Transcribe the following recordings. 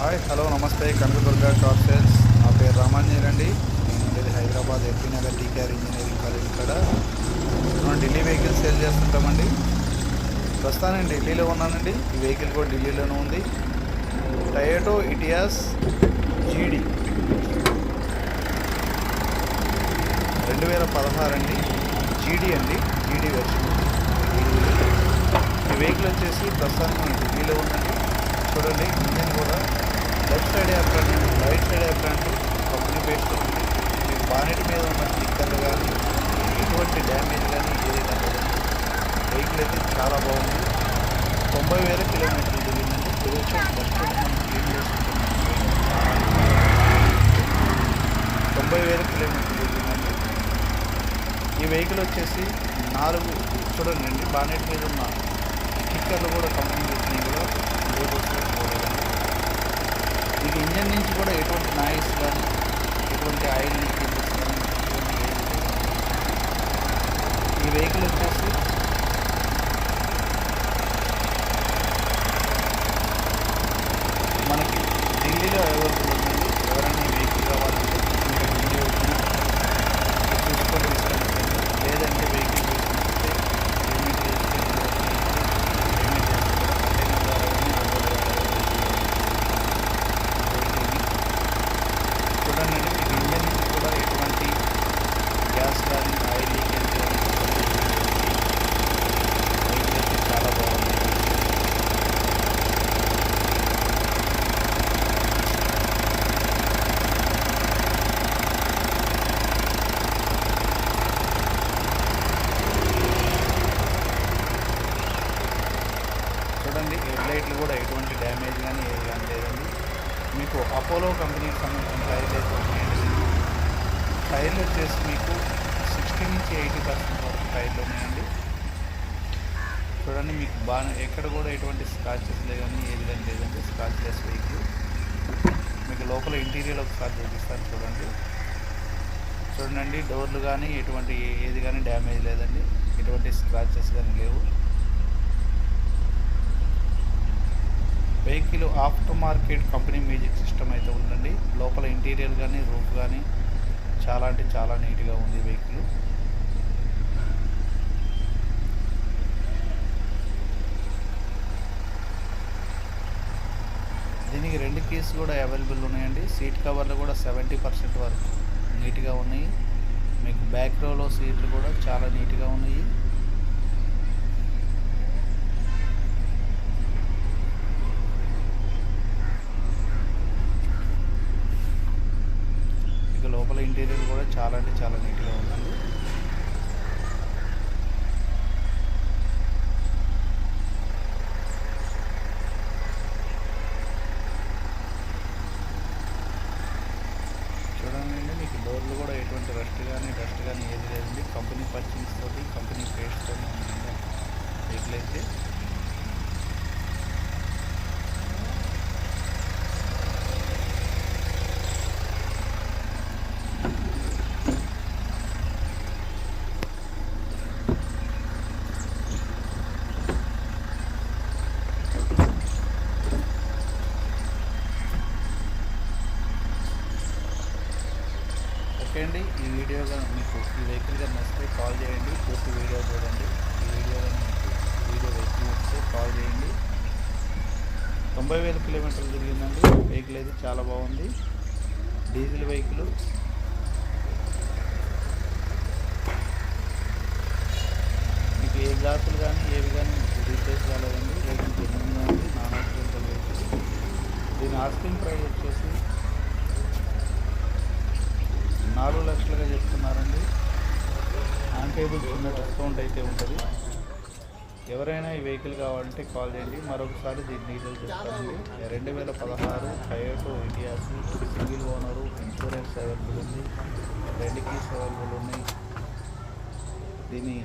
Hi hello నమస్తే. Kanakadurga car sales నా పేరు రామాంజన్ అండి నేను ఉండేది Hyderabad LP Nagar TKR engineering college ఇక్కడ. మనం ఢిల్లీ వెహికల్ సేల్ చేస్తుంటామండి. ప్రస్తుతం నేను ఢిల్లీలో ఉన్నానండి. ఈ వెహికల్ కూడా ఢిల్లీలోనే ఉంది. టయోటో ఇటియాస్ జీడీ రెండు వేల పదహారు అండి. జీడీ అండి. జీడీ వెర్షన్ ఈ వెహికల్ వచ్చేసి ప్రస్తుతానికి మన ఢిల్లీలో ఉందండి చూడండి ఇంజన్ కూడా left side front right side front company based ఉంది. మీకు బానెట్ మీద ఉన్న స్టిక్కర్లు కానీ ఎటువంటి డ్యామేజ్ కానీ ఏదైనా లేదండి వెహికల్ అయితే చాలా బాగుంది. తొంభై వేల కిలోమీటర్లు తిరిగిందండి కొంచెం ఫస్ట్ మనం క్లీన్ చేసుకుంటున్నాం. తొంభై వేల కిలోమీటర్లు తిరిగిందండి ఈ వెహికల్ వచ్చేసి నాలుగు చూడండి బానెట్ మీద ఉన్న స్టిక్కర్లు కూడా కంపెనీ వచ్చినాయి కూడా మీకు ఇంజన్ నుంచి కూడా ఎటువంటి నాయిస్ కానీ ఎటువంటి ఆయిల్ లీకేజెస్ కానీ ఈ వెహికల్ వచ్చేసి మనకి ఢిల్లీలో ఎవరు ఉందండి ఎవరైనా ఈ వెహికల్ కావాలంటే ఇంకా ఢిల్లీ వచ్చినా చూసుకొని తీసుకెళ్ళండి లేదంటే వెహికల్ తీసుకుంటే పేమెంట్ చేస్తే పేమెంట్ చేస్తే కూడా కంటైనర్ ద్వారా కానీ రోడ్డు ద్వారా కానీ చూడండి అండి మీకు ఇంజన్ నుంచి కూడా ఎటువంటి గ్యాస్ కానీ ఆయిల్ లీకేజ్ కానీ వెహికల్ అయితే చాలా బాగుంది చూడండి కూడా ఎటువంటి డ్యామేజ్ కానీ ఏది కానీ లేదండి. మీకు అపోలో కంపెనీకి సంబంధించిన టైర్లు అయితే ఉన్నాయండి. టైర్లు వచ్చేసి మీకు సిక్స్టీ నుంచి ఎయిటీ పర్సెంట్ వరకు టైర్లు ఉన్నాయండి. చూడండి మీకు బాగా ఎక్కడ కూడా ఎటువంటి స్క్రాచెస్ లేదు కానీ ఏది కానీ లేదండి. Scratchless vehicle. మీకు లోపల ఇంటీరియర్ ఒకసారి చూపిస్తాను చూడండి. చూడండి డోర్లు కానీ ఎటువంటి ఏది కానీ డ్యామేజ్ లేదండి. ఎటువంటి స్క్రాచెస్ కానీ లేవు. Vehicle after market company music system అయితే ఉందండి. లోపల ఇంటీరియర్ కానీ రూఫ్ కానీ చాలా అంటే చాలా నీట్గా ఉంది వెహికల్ దీనికి రెండు కీస్ కూడా అవైలబుల్ ఉన్నాయండి. సీట్ కవర్లు కూడా సెవెంటీ పర్సెంట్ వరకు నీట్గా ఉన్నాయి. మీకు బ్యాక్ రోలో సీట్లు కూడా చాలా నీట్గా ఉన్నాయి. లోపల ఇంటీరియర్ కూడా చాలా అంటే చాలా నీట్గా ఉందండి చూడండి మీకు డోర్లు కూడా ఎటువంటి రస్ట్ కానీ డస్ట్ కానీ ఏది లేదండి. కంపెనీ పర్చింగ్స్ తోటి కంపెనీ పేస్ట్ తోటి ఉందండి. వెహికల్ అయితే ఓకే అండి ఈ వీడియో కానీ మీకు ఈ వెహికల్ కానీ నచ్చితే కాల్ చేయండి పూర్తి వీడియో చూడండి. ఈ వీడియో కానీ మీకు వీడియో వెహికల్ వస్తే కాల్ చేయండి. తొంభై వేల కిలోమీటర్లు తిరిగిందండి. వెహికల్ అయితే చాలా బాగుంది. డీజిల్ వెహికల్ మీకు ఏ గ్లాసులు కానీ ఏవి కానీ రీప్లేస్ కాలేదండి వెహికల్ జెన్యున్గా ఉంది. నాన్ యాక్సిడెంటల్ వెహికల్ దీని ఆస్కింగ్ ప్రైస్ వచ్చేసి నాలుగు లక్షలుగా చెప్తున్నారండి. ఆన్ టేబుల్ డిస్కౌంట్ అయితే ఉంటుంది. ఎవరైనా ఈ వెహికల్ కావాలంటే కాల్ చేయండి. మరొకసారి దీని డీటెయిల్స్ చెప్తానండి. రెండు వేల పదహారు Toyota Etios single owner insurance available ఉంది. రెండు కీస్ అవైలబుల్ ఉన్నాయి. దీని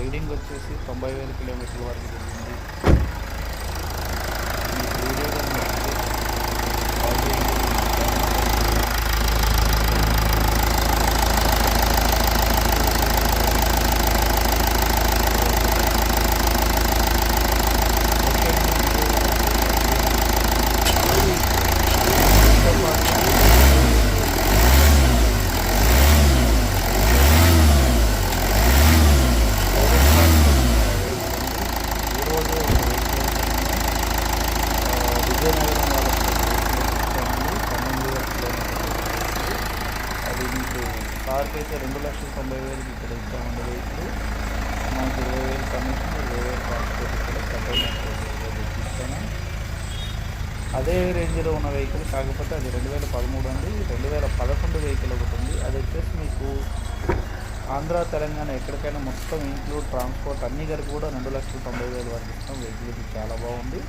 రీడింగ్ వచ్చేసి తొంభై వేల కిలోమీటర్ల వరకు జరిగింది మీకు వీడియో కానీ నచ్చితే కాల్ చేయండి ఓకే అయితే రెండు లక్షల తొంభై వేలకి ఇక్కడ ఇస్తామండి వెహికల్ మనకి ఇరవై వేలు కమిషన్ ఇరవై వేలు ట్రాన్స్పోర్ట్ ఇక్కడ కంటైనర్ అదే రేంజ్లో ఉన్న వెహికల్ కాకపోతే అది రెండు వేల పదమూడు అండి. రెండు వేల పదకొండు వెహికల్ ఒకటి ఉంది. అది వచ్చేసి మీకు ఆంధ్ర తెలంగాణ ఎక్కడికైనా మొత్తం ఇంక్లూడ్ ట్రాన్స్పోర్ట్ అన్ని కలిపి కూడా రెండు లక్షల తొంభై వేలు వరకు ఇస్తాం. వెహికల్ ఇది చాలా బాగుంది.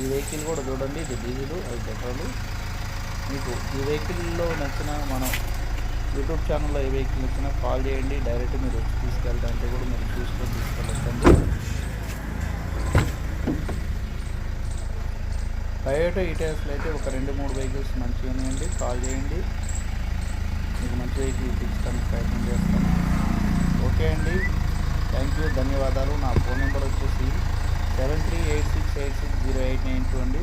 ఈ వెహికల్ కూడా చూడండి ఇది డీజిల్ అది పెట్రోల్ మీకు ఈ వెహికల్లో నచ్చిన మనం యూట్యూబ్ ఛానల్లో ఏ వెహికల్ వచ్చినా కాల్ చేయండి. డైరెక్ట్ మీరు వచ్చి తీసుకెళ్ళడానికి కూడా మీరు చూసుకొని తీసుకెళ్ళండి టయోటో ఈటీఎస్లో అయితే ఒక రెండు మూడు వెహికల్స్ మంచిగా ఉన్నాయండి. కాల్ చేయండి. మీకు మంచి వెహికల్ ఇప్పించడానికి ప్రయత్నం చేస్తాను ఓకే అండి. థ్యాంక్ యూ ధన్యవాదాలు. నా ఫోన్ నెంబర్ వచ్చేసి seven three eight six eight six zero eight nine two అండి.